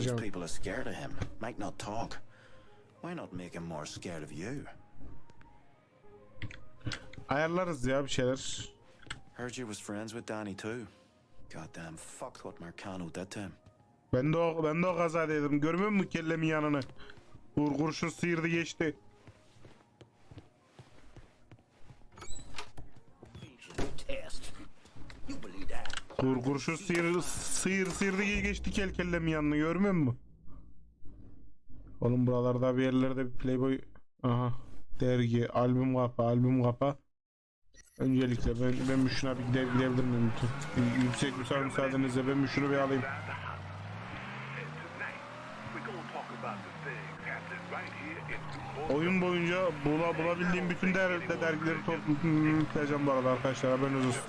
Hocam. people are scared of him, might not talk. Why not make him more scared of you? Ayarlarız ya bir şeyler. Heard you was friends with Danny too. Goddamn fucked what Marcano did to him. Ben de o, ben de o kaza dedim. Görmüyor musun kellemin yanını? Vur kurşun sıyırdı geçti. That? Vur kurşun sıyır, sıyır sıyırdı geçti kel kellemin yanını görmüyor musun? Oğlum buralarda bir yerlerde bir playboy... Aha. Dergi, albüm kapa, albüm kapa. Öncelikle ben, ben şuna bir gider, gidebilir miyim? Yüksek müsaade müsaadenizle ben şunu bir alayım. Oyun boyunca bula, bulabildiğim bütün der, de dergileri toplayacağım bu arada arkadaşlar haberiniz olsun.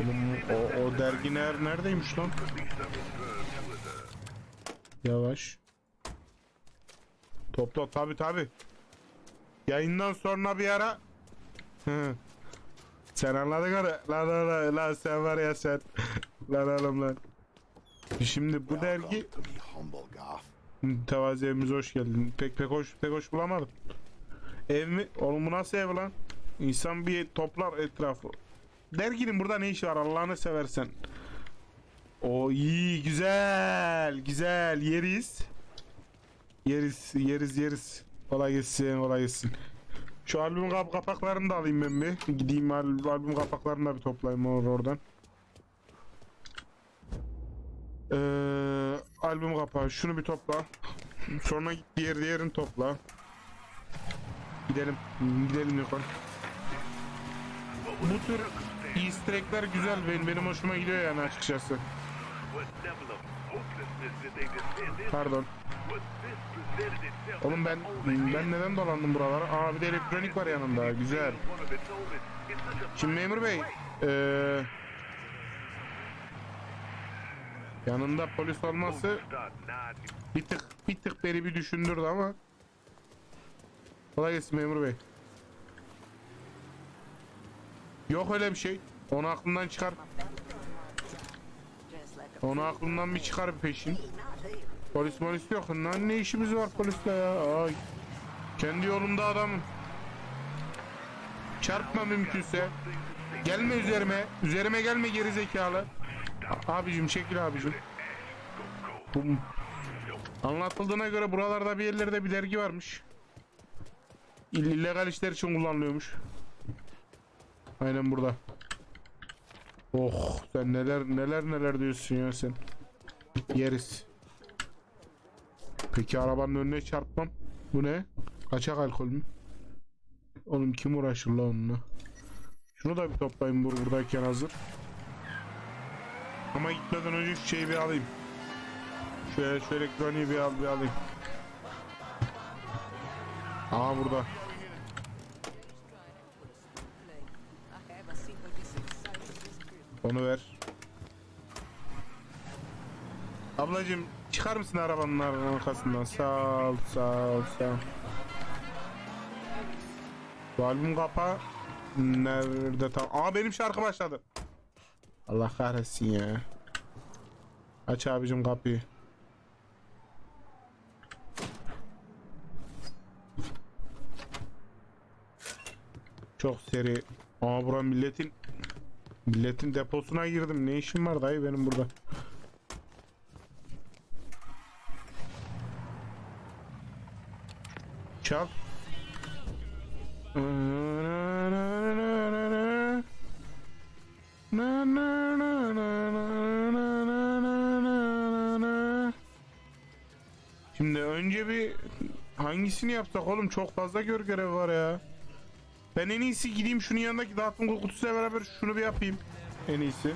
Oğlum o, o dergi ner, neredeymiş lan? Yavaş. Topla tabi tabi. Yayından sonra bir ara. Sen anladın mı? Lan lan lan lan sen var ya sen. lan oğlum lan. Şimdi bu dergi. Tevazi evimize hoş geldin. Pek pek hoş pek hoş bulamadım. Ev mi? Oğlum bu nasıl ev lan? İnsan bir toplar etrafı. Derginin burada ne işi var Allah'ını seversen. O iyi güzel güzel yeriz. Yeriz yeriz yeriz. Kolay gelsin kolay gelsin. Şu albüm kap kapaklarını da alayım ben bir. Gideyim al albüm kapaklarını da bir toplayayım or oradan. Ee, albüm kapağı şunu bir topla. Sonra diğer diğerini topla. Gidelim. Gidelim yukarı. Bu tür easter güzel benim, benim hoşuma gidiyor yani açıkçası. Pardon. Oğlum ben ben neden dolandım buralara? Aa bir de elektronik var yanında. Güzel. Şimdi memur bey, eee yanında polis olması bir tık bir tık beni bir düşündürdü ama kolay gelsin memur bey. Yok öyle bir şey. Onu aklından çıkar. Onu aklından bir çıkar bir peşin. Polis polis yok. Lan ne işimiz var polisle ya? Ay. Kendi yolumda adamım. Çarpma mümkünse. Gelme üzerime. Üzerime gelme geri zekalı. Abicim çekil abicim. Bum. Anlatıldığına göre buralarda bir yerlerde bir dergi varmış. İll- illegal işler için kullanılıyormuş. Aynen burada. Oh sen neler neler neler diyorsun ya sen. Yeriz. Peki arabanın önüne çarpmam. Bu ne? Kaçak alkol mü? Oğlum kim uğraşır la onunla? Şunu da bir toplayayım bur buradayken hazır. Ama gitmeden önce şu şeyi bir alayım. Şöyle şu elektroniği bir al bir alayım. Aa burada. Onu ver. Ablacım çıkar mısın arabanın arkasından? Sağ ol, sağ ol, sağ ol. Albüm kapağı nerede tam? Aa benim şarkı başladı. Allah kahretsin ya. Aç abicim kapıyı. Çok seri. Aa bura milletin Milletin deposuna girdim. Ne işim var dayı benim burada? Çal. Şimdi önce bir hangisini yapsak oğlum çok fazla gör görev var ya. Ben en iyisi gideyim şunun yanındaki dağıtım kutusuyla beraber şunu bir yapayım. En iyisi.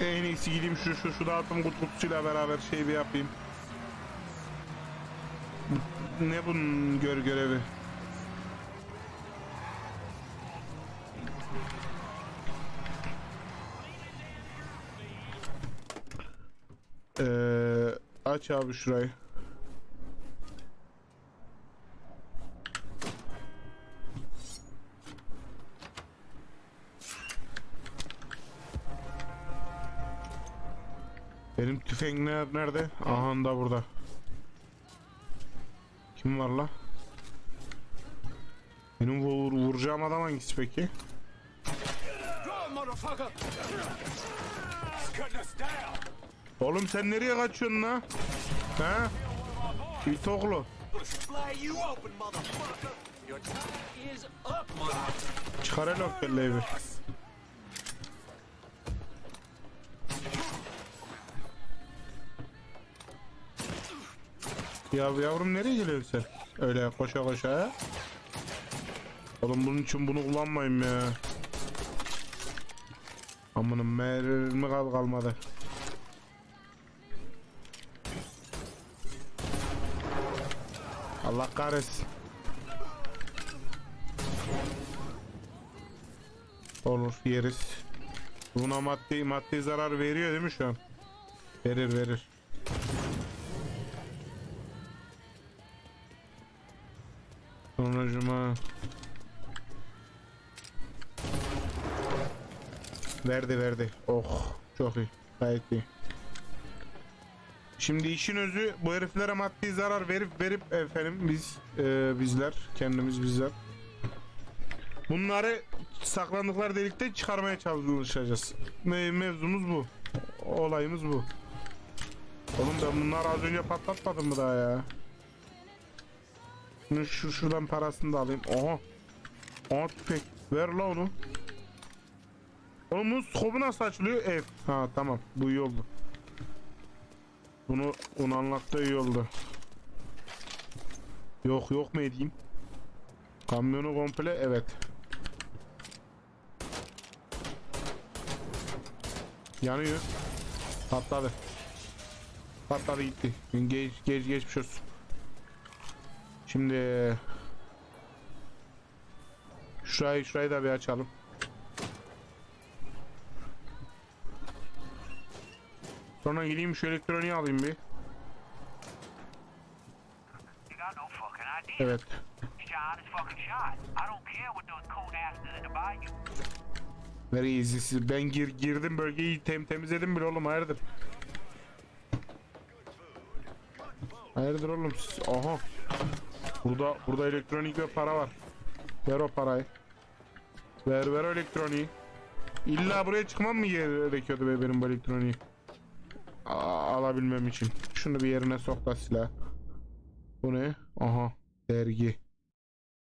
En iyisi gideyim şu şu şu dağıtım kutusuyla beraber şey bir yapayım. Ne bunun gör görevi? Aç abi şurayı. Benim tüfekler nerede? Aha da burada. Kim var la? Benim vur, vuracağım adam hangisi peki? Oğlum sen nereye kaçıyorsun la? He? İt oğlu. Çıkar el o kelleyi bir. Ya yavrum nereye geliyorsun sen? Öyle koşa koşa ha? Oğlum bunun için bunu kullanmayayım ya. Amanın mermi kal kalmadı. Allah kahretsin. Olur yeriz. Buna maddi maddi zarar veriyor değil mi şu an? Verir verir. Sonucuma Verdi verdi. Oh çok iyi. Gayet iyi. Şimdi işin özü bu heriflere maddi zarar verip verip efendim biz e, bizler kendimiz bizler bunları saklandıkları delikten çıkarmaya çalışacağız. Me mevzumuz bu. Olayımız bu. Oğlum ben bunları az önce patlatmadım mı daha ya? Şimdi şu şuradan parasını da alayım. Oha. Aha tüfek. Ver la onu. Oğlum bunun skobu nasıl açılıyor? Ev. Ha tamam. Bu iyi oldu. Bunu onu anlattı iyi oldu. Yok yok mu edeyim? Kamyonu komple evet. Yanıyor. Patladı. Patladı gitti. Geç geç geçmiş olsun. Şimdi şurayı şurayı da bir açalım. Sonra gideyim şu elektroniği alayım bir. Evet. Very easy. Ben gir, girdim bölgeyi tem temizledim bile oğlum hayırdır. Hayırdır oğlum siz- Aha. Burada burada elektronik ve para var. Ver o parayı. Ver ver elektroniği. İlla buraya çıkmam mı gerekiyordu be benim bu elektroniği? Alabilmem için. Şunu bir yerine sok da silah. Bu ne? Aha. Dergi.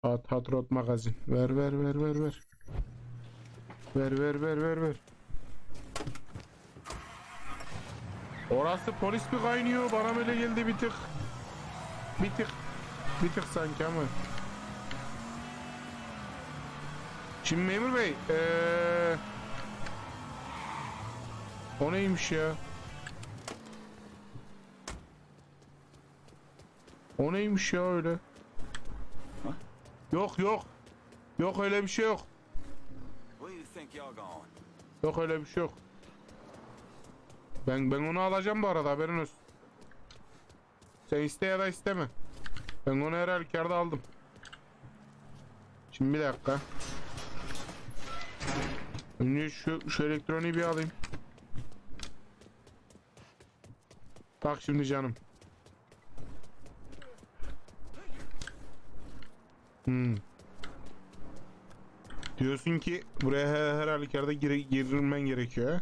Hat Hatrot magazin. Ver ver ver ver ver. Ver ver ver ver ver. Orası polis mi kaynıyor? Bana böyle geldi bir tık. Bir tık. Bir tık sanki ama. Şimdi memur bey. Ee... O neymiş ya? O neymiş ya öyle? Yok yok. Yok öyle bir şey yok. Yok öyle bir şey yok. Ben ben onu alacağım bu arada haberin olsun. Sen iste ya da isteme. Ben onu her halükarda aldım. Şimdi bir dakika. Önce şu, şu elektroniği bir alayım. Bak şimdi canım. Hmm. Diyorsun ki buraya her, her halükarda gire, girilmen gerekiyor?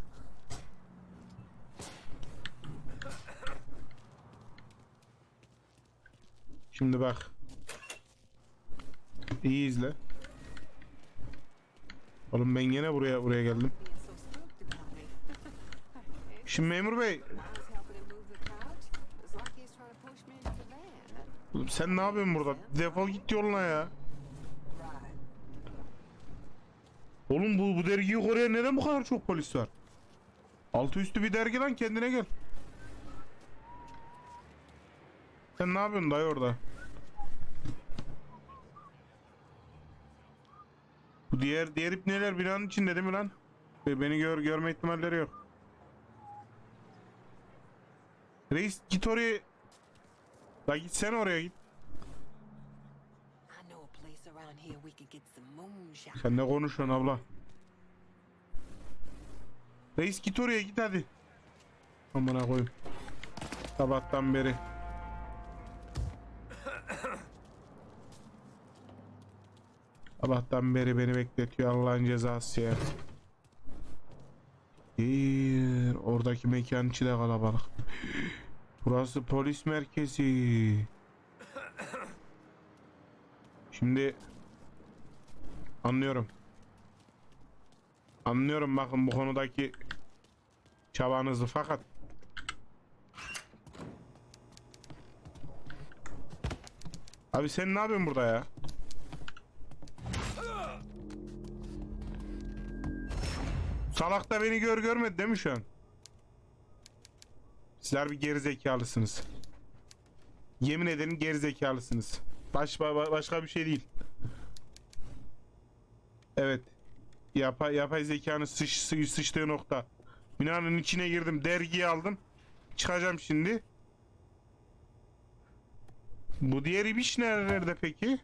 Şimdi bak. İyi izle. Oğlum ben yine buraya buraya geldim. Şimdi memur bey, sen ne yapıyorsun burada? Defol git yoluna ya. Oğlum bu, bu dergiyi koruyan neden bu kadar çok polis var? Altı üstü bir dergi lan kendine gel. Sen ne yapıyorsun dayı orada? Bu diğer diğer ipneler binanın içinde değil mi lan? Beni gör görme ihtimalleri yok. Reis git oraya. La git sen oraya git. Sen ne konuşuyorsun abla? Reis git oraya git hadi. Amına koyayım. Sabahtan beri. Sabahtan beri beni bekletiyor Allah'ın cezası ya. Bir, oradaki mekan içi de kalabalık. Burası polis merkezi. Şimdi Anlıyorum. Anlıyorum bakın bu konudaki çabanızı fakat Abi sen ne yapıyorsun burada ya? Salak da beni gör görmedi değil mi şu an? Sizler bir geri zekalısınız. Yemin ederim geri zekalısınız. Baş, ba- başka bir şey değil. Evet. Yapay, yapay zekanın sıç, sı- sıçtığı nokta. Binanın içine girdim. Dergiyi aldım. Çıkacağım şimdi. Bu diğer ibiş nerede peki?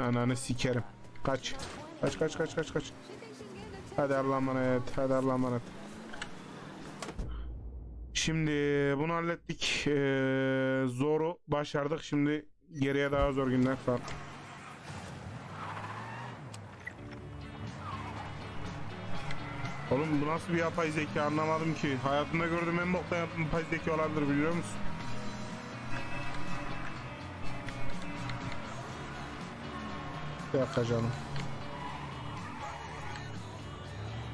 Ananı sikerim. Kaç. Kaç kaç kaç kaç kaç. Hadi Allah'a emanet. Hadi Allah'a emanet. Şimdi bunu hallettik. Ee, zoru başardık. Şimdi geriye daha zor günler falan. Oğlum bu nasıl bir yapay zeka anlamadım ki. Hayatımda gördüğüm en boktan yapay zeka olabilir biliyor musun? Dakika canım.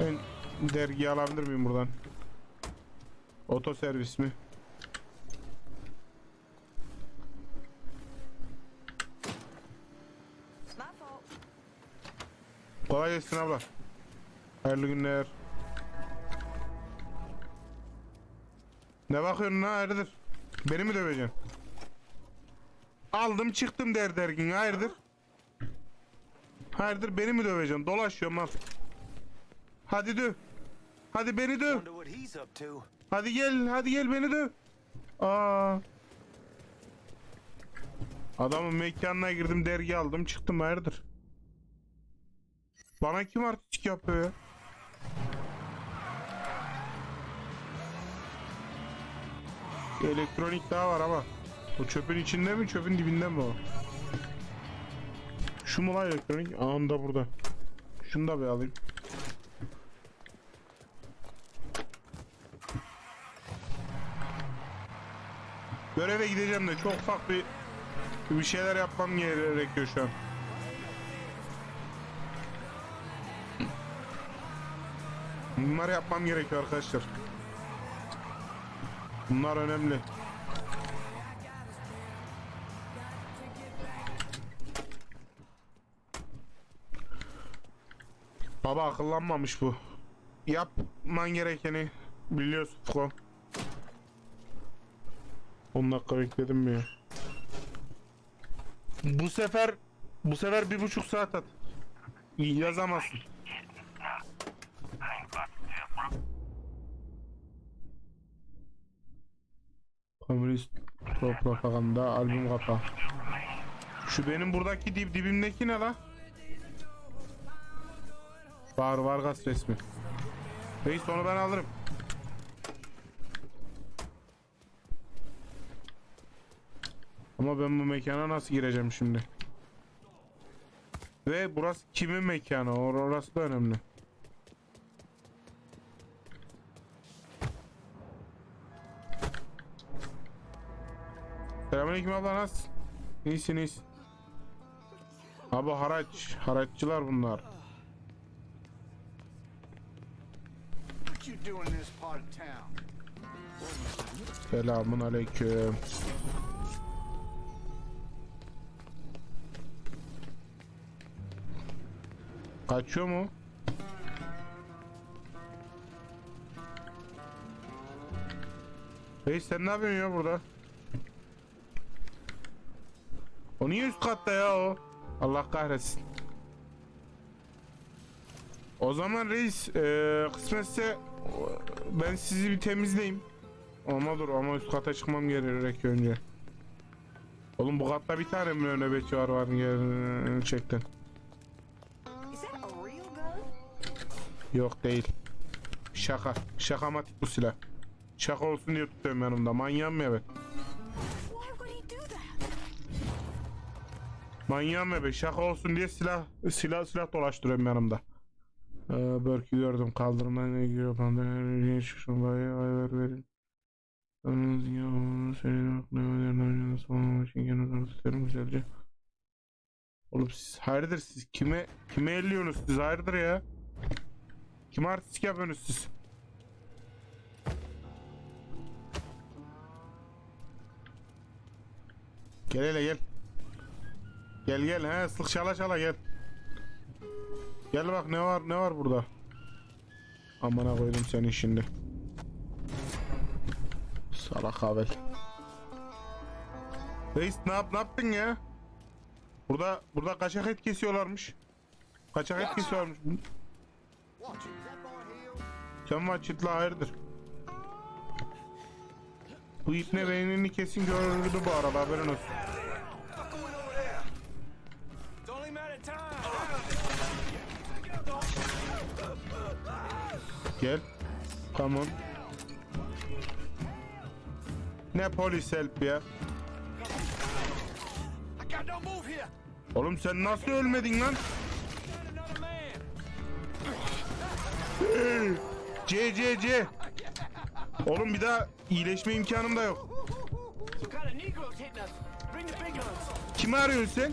Ben dergi alabilir miyim buradan? Oto servis mi? Kolay gelsin abla. Hayırlı günler. Ne bakıyorsun ha hayırdır? Beni mi döveceksin? Aldım çıktım der dergin hayırdır? Hayırdır beni mi döveceksin? Dolaşıyorum al. Hadi döv. Hadi beni döv. Hadi gel, hadi gel beni döv. Aa. Adamın mekanına girdim, dergi aldım, çıktım hayırdır? Bana kim artistik yapıyor ya? Elektronik daha var ama. O çöpün içinde mi, çöpün dibinde mi o? Şu mu lan elektronik? Anında burada. Şunu da bir alayım. Göreve gideceğim de çok ufak bir bir şeyler yapmam gerekiyor şu an. Bunları yapmam gerekiyor arkadaşlar. Bunlar önemli. Baba akıllanmamış bu. Yapman gerekeni biliyorsun Fuko. 10 dakika bekledim mi ya? Bu sefer bu sefer bir buçuk saat at. Yazamazsın. Komünist pro propaganda albüm kapağı. Şu benim buradaki dip dibimdeki ne la? Var Vargas resmi. Reis onu ben alırım. Ama ben bu mekana nasıl gireceğim şimdi? Ve burası kimin mekanı? Or orası da önemli. Selamünaleyküm abla nasılsın? İyisin iyisin. Abi haraç. Haraççılar bunlar. Selamun aleyküm. Kaçıyor mu? Reis sen ne yapıyorsun ya burada? O niye üst katta ya o? Allah kahretsin. O zaman reis eee kısmetse ben sizi bir temizleyeyim. Ama dur ama üst kata çıkmam gerekecek önce. Oğlum bu katta bir tane mi nöbetçi var var gerçekten. Yok değil. Şaka. Şakamatik bu silah. Şaka olsun diye tutuyorum yanımda. Manyağım do that? Manyağım ya ben. Şaka olsun diye silah silah silah dolaştırıyorum yanımda. Ee, Berk'i gördüm. Kaldırma ne giriyor? Pandemi şunu bayağı ayar verin. Yalnız ya senin aklına önerden nasıl olmamak için yanına tutarım güzelce. Oğlum siz hayırdır siz kime kime elliyorsunuz siz hayırdır ya? Kime artistik yapıyorsunuz siz? Gel hele gel. Gel gel he ıslık çala çala gel. Gel bak ne var ne var burada. Amına koydum seni şimdi. Salak havel. Reis ne yap ne yaptın ya? Burada burada kaçak et kesiyorlarmış. Kaçak et kesiyorlarmış. Sen var çitla hayırdır? Bu ipne beynini kesin görürdü bu arada haberin olsun. Gel. On. Ne polis help ya? Oğlum sen nasıl ölmedin lan? C C C. Oğlum bir daha iyileşme imkanım da yok. Kimi arıyorsun sen?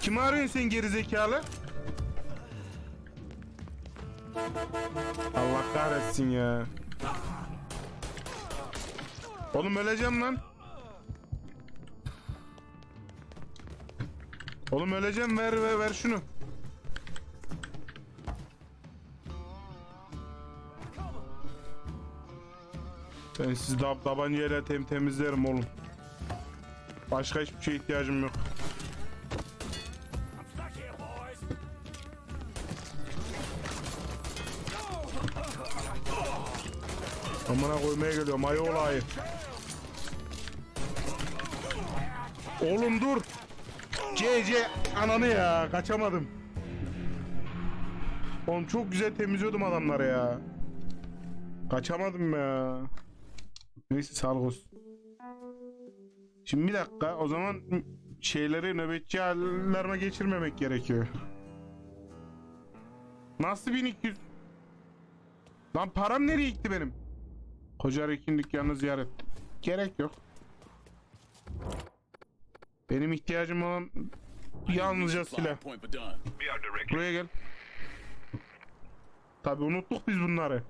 Kimi arıyorsun sen geri zekalı? Allah kahretsin ya. Oğlum öleceğim lan. Oğlum öleceğim ver ver ver şunu. Ben sizi dab tabancayla tem temizlerim oğlum. Başka hiçbir şeye ihtiyacım yok. Amına koymaya geliyorum ayı olayı. Oğlum dur. C C ananı ya kaçamadım. Oğlum çok güzel temizliyordum adamları ya. Kaçamadım ya. Neyse sağlık. Şimdi bir dakika o zaman şeyleri nöbetçi hallerine geçirmemek gerekiyor. Nasıl 1200? Lan param nereye gitti benim? Koca Rekin dükkanını ziyaret. Gerek yok. Benim ihtiyacım olan yalnızca silah. Buraya gel. Tabi unuttuk biz bunları.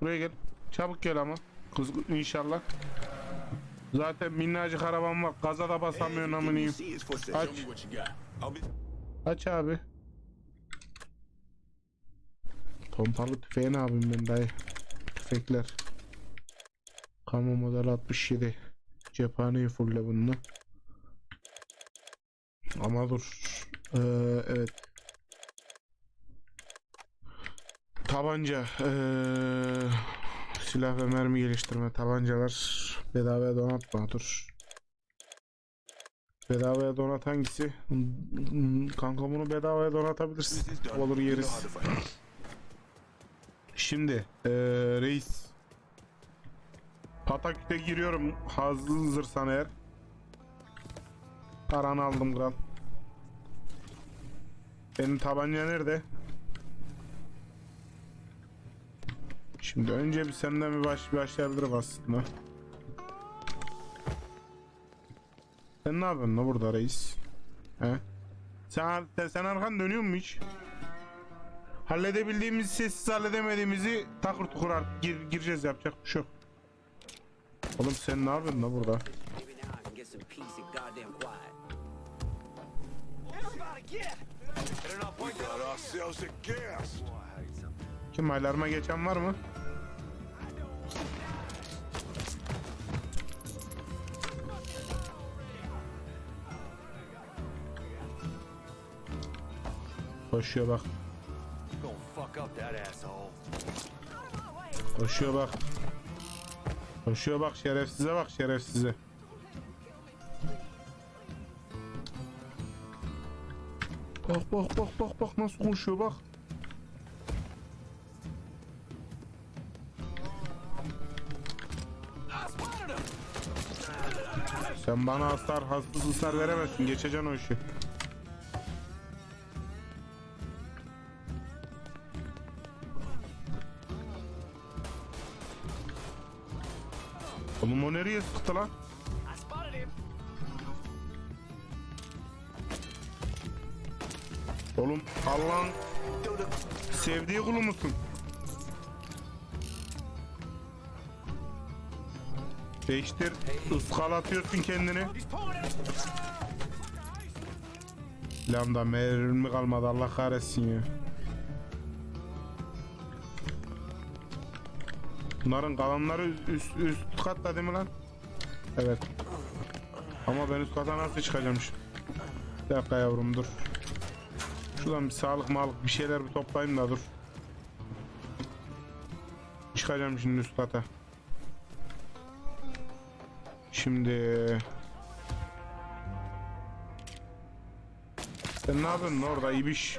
Buraya gel. Çabuk gel ama. Kız inşallah. Zaten minnacık arabam var. Gaza da basamıyorsun amınıyım. Aç. Aç abi. Pompalı tüfeği ne yapayım ben dayı? Tüfekler. Kama model 67. Cephaneyi fulle bunu. Ama dur. Ee, evet. Tabanca. Ee, silah ve mermi geliştirme. Tabancalar bedavaya donatma. Dur. Bedavaya donat hangisi? Kanka bunu bedavaya donatabilirsin. Olur yeriz. Şimdi ee, reis. Pataküte giriyorum. Hazırsan eğer. Paranı aldım kral. Benim tabanca nerede? Şimdi önce bir senden bir baş başlayabilirim aslında. Sen ne yapıyorsun la burada reis? He? Sen, sen, sen arkan dönüyor mu hiç? Halledebildiğimizi sessiz halledemediğimizi takır tukur artık gir, gireceğiz yapacak bir şey yok. Oğlum sen ne yapıyorsun la burada? Kim alarma geçen var mı? Koşuyor bak. Koşuyor bak. Koşuyor bak şerefsize bak şerefsize. Bak bak bak bak bak nasıl koşuyor bak. Sen bana hasar hassız ısrar veremezsin. Geçeceksin o işi. Oğlum o nereye lan? Oğlum Allah'ın sevdiği kulu musun? Değiştir, ıskalatıyorsun kendini. Lambda mermi kalmadı Allah kahretsin ya. Bunların kalanları üst, üst katta değil mi lan? Evet. Ama ben üst kata nasıl çıkacağım şimdi? Bir dakika yavrum dur. Şuradan bir sağlık malık bir şeyler bir toplayayım da dur. Çıkacağım şimdi üst kata. Şimdi... Sen ne yapıyorsun orada ibiş?